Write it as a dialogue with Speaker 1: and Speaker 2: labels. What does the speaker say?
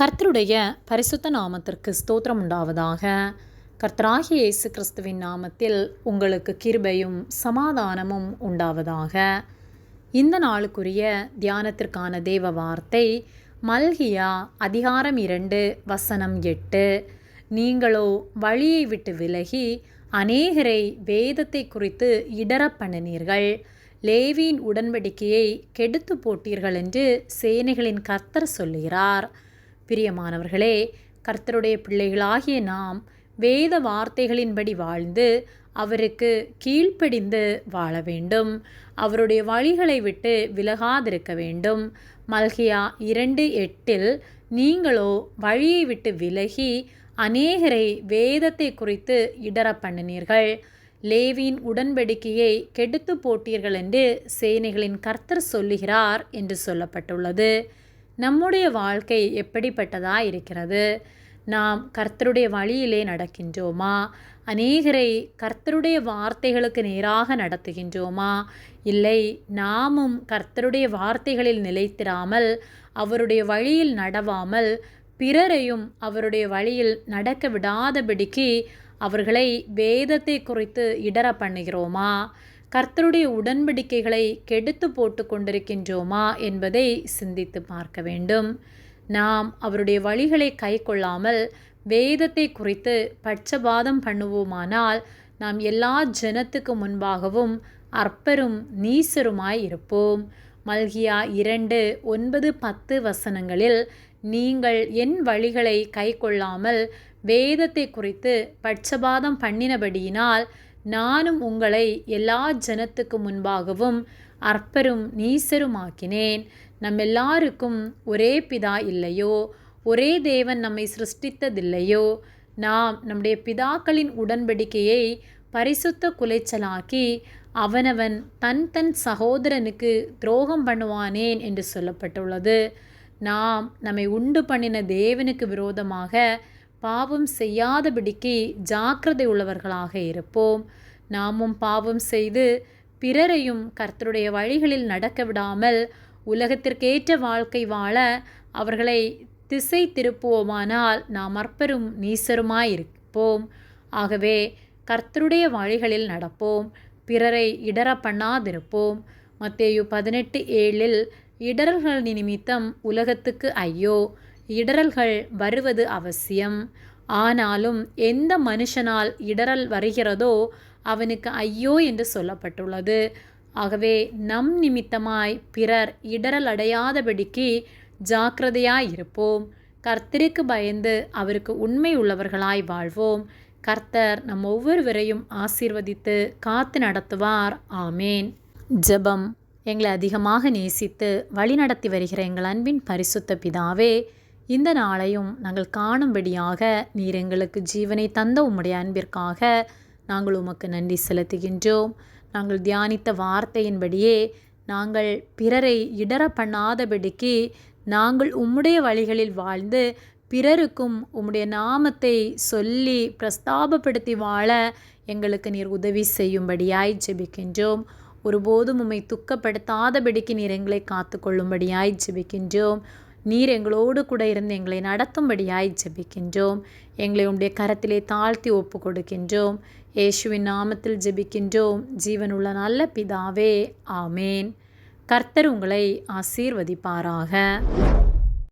Speaker 1: கர்த்தருடைய பரிசுத்த நாமத்திற்கு ஸ்தோத்திரம் உண்டாவதாக. கர்த்தராகிய இயேசு கிறிஸ்துவின் நாமத்தில் உங்களுக்கு கிருபையும் சமாதானமும் உண்டாவதாக. இந்த நாளுக்குரிய தியானத்திற்கான தேவ வார்த்தை மல்கியா அதிகாரம் இரண்டு வசனம் எட்டு. நீங்களோ வழியை விட்டு விலகி அநேகரை வேதத்தை குறித்து இடரப் பண்ணினீர்கள். லேவியின் உடன்படிக்கையை கெடுத்து போட்டீர்கள் என்று சேனைகளின் கர்த்தர் சொல்லுகிறார். பிரியமானவர்களே கர்த்தருடைய பிள்ளைகளாகிய நாம் வேத வார்த்தைகளின்படி வாழ்ந்து அவருக்கு கீழ்ப்படிந்து வாழ வேண்டும். அவருடைய வழிகளை விட்டு விலகாதிருக்க வேண்டும். மல்கியா இரண்டு எட்டில் நீங்களோ வழியை விட்டு விலகி அநேகரை வேதத்தை குறித்து இடர பண்ணினீர்கள். லேவியின் உடன்படிக்கையை கெடுத்து போட்டீர்கள் என்று சேனைகளின் கர்த்தர் சொல்லுகிறார் என்று சொல்லப்பட்டுள்ளது. நம்முடைய வாழ்க்கை எப்படிப்பட்டதாக இருக்கிறது? நாம் கர்த்தருடைய வழியிலே நடக்கின்றோமா? அநேகரை கர்த்தருடைய வார்த்தைகளுக்கு நேராக நடத்துகின்றோமா? இல்லை நாமும் கர்த்தருடைய வார்த்தைகளில் நிலைத்திராமல் அவருடைய வழியில் நடவாமல் பிறரையும் அவருடைய வழியில் நடக்க விடாதபடிக்கு அவர்களை வேதத்தை குறித்து இடர பண்ணுகிறோமா? கர்த்தருடைய உடன்படிக்கைகளை கெடுத்து போட்டு கொண்டிருக்கின்றோமா என்பதை சிந்தித்து பார்க்க வேண்டும். நாம் அவருடைய வழிகளை கை கொள்ளாமல் வேதத்தை குறித்து பட்சபாதம் பண்ணுவோமானால் நாம் எல்லா ஜனத்துக்கு முன்பாகவும் அற்பரும் நீசருமாய் இருப்போம். மல்கியா இரண்டு ஒன்பது பத்து வசனங்களில் நீங்கள் என் வழிகளை கை கொள்ளாமல் வேதத்தை குறித்து பட்சபாதம் பண்ணினபடியினால் நானும் உங்களை எல்லா ஜனத்துக்கு முன்பாகவும் அற்பரும் நீசருமாக்கினேன். நம்ம எல்லாருக்கும் ஒரே பிதா இல்லையோ? ஒரே தேவன் நம்மை சிருஷ்டித்ததில்லையோ? நாம் நம்முடைய பிதாக்களின் உடன்படிக்கையை பரிசுத்த குலைச்சலாக்கி அவனவன் தன் தன் சகோதரனுக்கு துரோகம் பண்ணுவானேன் என்று சொல்லப்பட்டுள்ளது. நாம் நம்மை உண்டு பண்ணின தேவனுக்கு விரோதமாக பாவம் செய்யாதபடிக்கு ஜாக்கிரதை உள்ளவர்களாக இருப்போம். நாமும் பாவம் செய்து பிறரையும் கர்த்தருடைய வழிகளில் நடக்க விடாமல் உலகத்திற்கேற்ற வாழ்க்கை வாழ அவர்களை திசை திருப்புவோமானால் நாம் அற்பரும் நீசருமாயிருப்போம். ஆகவே கர்த்தருடைய வழிகளில் நடப்போம். பிறரை இடர பண்ணாதிருப்போம் மத்தேயு பதினெட்டு ஏழில் இடரல்கள் நிமித்தம் உலகத்துக்கு ஐயோ இடரல்கள் வருவது அவசியம். ஆனாலும் எந்த மனுஷனால் இடரல் வருகிறதோ அவனுக்கு ஐயோ என்று சொல்லப்பட்டுள்ளது. ஆகவே நம் நிமித்தமாய் பிறர் இடரல் அடையாதபடிக்கு ஜாக்கிரதையாய் இருப்போம். கர்த்தருக்கு பயந்து அவருக்கு உண்மை உள்ளவர்களாய் வாழ்வோம். கர்த்தர் நம் ஒவ்வொருவரையும் ஆசீர்வதித்து காத்து நடத்துவார். ஆமேன். ஜெபம் எங்களை அதிகமாக நேசித்து வழிநடத்தி வருகிற எங்கள் அன்பின் பரிசுத்த பிதாவே இந்த நாளையும் நாங்கள் காணும்படியாக நீர் எங்களுக்கு ஜீவனை தந்த உம்முடைய அன்பிற்காக நாங்கள் உமக்கு நன்றி செலுத்துகின்றோம். நாங்கள் தியானித்த வார்த்தையின்படியே நாங்கள் பிறரை இடர பண்ணாதபடிக்கு நாங்கள் உம்முடைய வழிகளில் வாழ்ந்து பிறருக்கும் உம்முடைய நாமத்தை சொல்லி பிரஸ்தாபப்படுத்தி வாழ எங்களுக்கு நீர் உதவி செய்யும்படியாய் ஜெபிக்கின்றோம். ஒருபோதும் உம்மை துக்கப்படுத்தாதபடிக்கு நீர் எங்களை காத்து கொள்ளும்படியாய் ஜெபிக்கின்றோம். நீர் எங்களோடு கூட இருந்து எங்களை நடத்தும்படியாய் ஜெபிக்கின்றோம். எங்களை உடைய கரத்திலே தாழ்த்தி ஒப்பு கொடுக்கின்றோம் இயேசுவின் நாமத்தில் ஜெபிக்கின்றோம். ஜீவனுள்ள நல்ல பிதாவே ஆமேன். கர்த்தர் உங்களை ஆசீர்வதிப்பாராக.